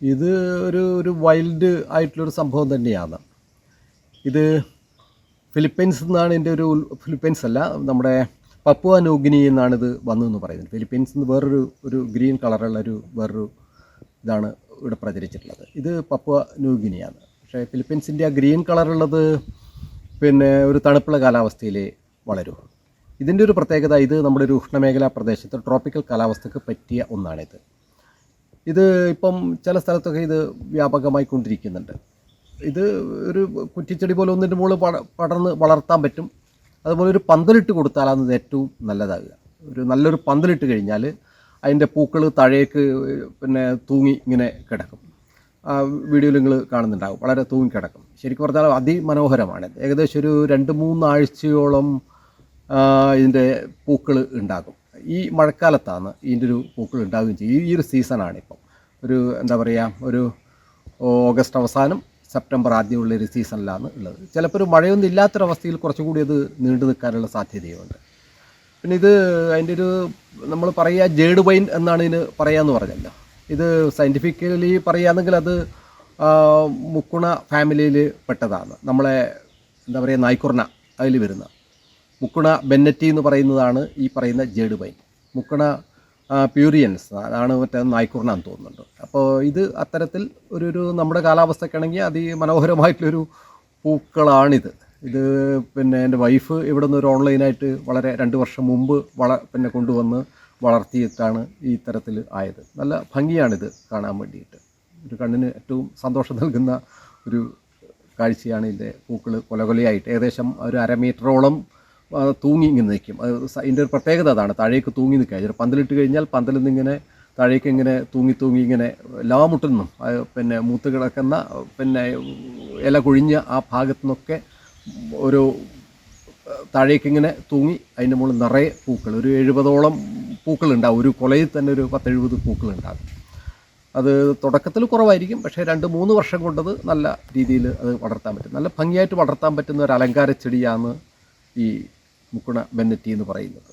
ഇത് ഒരു ഒരു വൈൽഡ് ആയിട്ടുള്ളൊരു സംഭവം തന്നെയാണ്. ഇത് ഫിലിപ്പൈൻസ് എന്നാണ് എന്റെ ഒരു ഫിലിപ്പീൻസ് അല്ല നമ്മുടെ പപ്പുവ ന്യൂഗിനി എന്നാണ് ഇത് വന്നതെന്ന് പറയുന്നത്. ഫിലിപ്പൈൻസ് നിന്ന് വേറൊരു ഒരു ഗ്രീൻ കളറുള്ള ഒരു വേറൊരു ഇതാണ് ഇവിടെ പ്രചരിച്ചിട്ടുള്ളത്. ഇത് പപ്പുവ ന്യൂഗിനിയാണ് പക്ഷേ ഫിലിപ്പൈൻസിന്റെ ആ ഗ്രീൻ കളറുള്ളത് പിന്നെ ഒരു തണുപ്പുള്ള കാലാവസ്ഥയിൽ വളരും. ഇതിന്റെ ഒരു പ്രത്യേകത ഇത് നമ്മുടെ ഒരു ഉഷ്ണമേഖലാ പ്രദേശത്ത് ട്രോപ്പിക്കൽ കാലാവസ്ഥക്ക് പറ്റിയ ഒന്നാണിത്. ഇത് ഇപ്പം ചില സ്ഥലത്തൊക്കെ ഇത് വ്യാപകമായി കൊണ്ടിരിക്കുന്നുണ്ട് ഇത് ഒരു കുറ്റിച്ചെടി പോലെ ഒന്നിന്റെ മുകളിൽ പട പടർന്ന് വളർത്താൻ പറ്റും. അതുപോലെ ഒരു പന്തലിട്ട് കൊടുത്താലാണ് ഇത് ഏറ്റവും നല്ലതാകുക. ഒരു നല്ലൊരു പന്തലിട്ട് കഴിഞ്ഞാൽ അതിന്റെ പൂക്കൾ താഴേക്ക് പിന്നെ തൂങ്ങി ഇങ്ങനെ കിടക്കും. വീഡിയോയിൽ നിങ്ങൾ കാണുന്നുണ്ടാകും വളരെ തൂങ്ങി കിടക്കും. ശരിക്കും പറഞ്ഞാൽ അതിമനോഹരമാണ്. ഏകദേശം ഒരു രണ്ട് മൂന്നാഴ്ചയോളം ഇതിന്റെ പൂക്കൾ ഉണ്ടാകും. ഈ മഴക്കാലത്താണ് ഇതിന്റെ ഒരു പൂക്കൾ ഉണ്ടാകുകയും ചെയ്യും. ഈ ഒരു സീസണാണ് ഇപ്പം ഒരു എന്താ പറയുക ഒരു ഓഗസ്റ്റ് അവസാനം സെപ്റ്റംബർ ആദ്യമുള്ള ഒരു സീസണിലാണ് ഉള്ളത്. ചിലപ്പോൾ ഒരു മഴയൊന്നും ഇല്ലാത്തൊരവസ്ഥയിൽ കുറച്ചുകൂടി അത് നീണ്ടു നിൽക്കാനുള്ള സാധ്യതയുണ്ട്. പിന്നെ ഇത് അതിന്റെ ഒരു നമ്മൾ പറയുക ജേഡ് വൈൻ എന്നാണ് ഇതിന് പറയാമെന്ന് പറഞ്ഞല്ലോ. ഇത് സയന്റിഫിക്കലി പറയുകയാണെങ്കിൽ അത് മുക്കുണ ഫാമിലിയിൽ പെട്ടതാണ്. നമ്മളെ എന്താ പറയുക നായ്ക്കുറണ അതിൽ വരുന്ന. മുക്കുണ ബെന്നറ്റി എന്ന് പറയുന്നതാണ് ഈ പറയുന്ന ജേഡ് വൈൻ. മുക്കുണ പ്യൂരിയൻസ്. അതാണ് മറ്റേ നായ്ക്കൂറിനാന്ന് തോന്നുന്നുണ്ട്. അപ്പോൾ ഇത് അത്തരത്തിൽ ഒരു ഒരു നമ്മുടെ കാലാവസ്ഥയ്ക്കാണെങ്കിൽ അതിമനോഹരമായിട്ടുള്ളൊരു പൂക്കളാണിത്. ഇത് പിന്നെ എന്റെ വൈഫ് ഇവിടെ നിന്ന് ഒരു ഓൺലൈനായിട്ട് വളരെ രണ്ട് വർഷം മുമ്പ് വള പിന്നെ കൊണ്ടുവന്ന് വളർത്തിയിട്ടാണ് ഈ തരത്തിൽ ആയത്. നല്ല ഭംഗിയാണിത് കാണാൻ വേണ്ടിയിട്ട്. ഒരു കണ്ണിന് ഏറ്റവും സന്തോഷം നൽകുന്ന ഒരു കാഴ്ചയാണ് ഇതിന്റെ പൂക്കൾ കൊലകൊലയായിട്ട്. ഏകദേശം ഒരു അര മീറ്ററോളം തൂങ്ങി ഇങ്ങനെ നിൽക്കും അത് സ- ഇതിന്റെ ഒരു പ്രത്യേകത അതാണ്. താഴേക്ക് തൂങ്ങി നിൽക്കുക. ഒരു പന്തലിട്ട് കഴിഞ്ഞാൽ പന്തലിൽ നിന്നിങ്ങനെ താഴേക്ക് ഇങ്ങനെ തൂങ്ങി തൂങ്ങി ഇങ്ങനെ മുട്ടിൽ പിന്നെ മൂത്ത് കിടക്കുന്ന പിന്നെ ഇല കൊഴിഞ്ഞ ആ ഭാഗത്തു നിന്നൊക്കെ ഒരു താഴേക്ക് ഇങ്ങനെ തൂങ്ങി അതിന്റെ മുകളിൽ നിറയെ പൂക്കൾ. ഒരു എഴുപതോളം പൂക്കളുണ്ടാവും ഒരു കൊലയിൽ തന്നെ ഒരു പത്തെഴുപത് പൂക്കളുണ്ടാകും അത് തുടക്കത്തിൽ കുറവായിരിക്കും. പക്ഷേ രണ്ട് മൂന്ന് വർഷം കൊണ്ടത് നല്ല രീതിയിൽ അത് വളർത്താൻ പറ്റും. നല്ല ഭംഗിയായിട്ട് വളർത്താൻ പറ്റുന്ന ഒരു അലങ്കാര ചെടിയാണ് ഈ മുക്കുണ ബെന്നറ്റി എന്ന് പറയുന്നത്.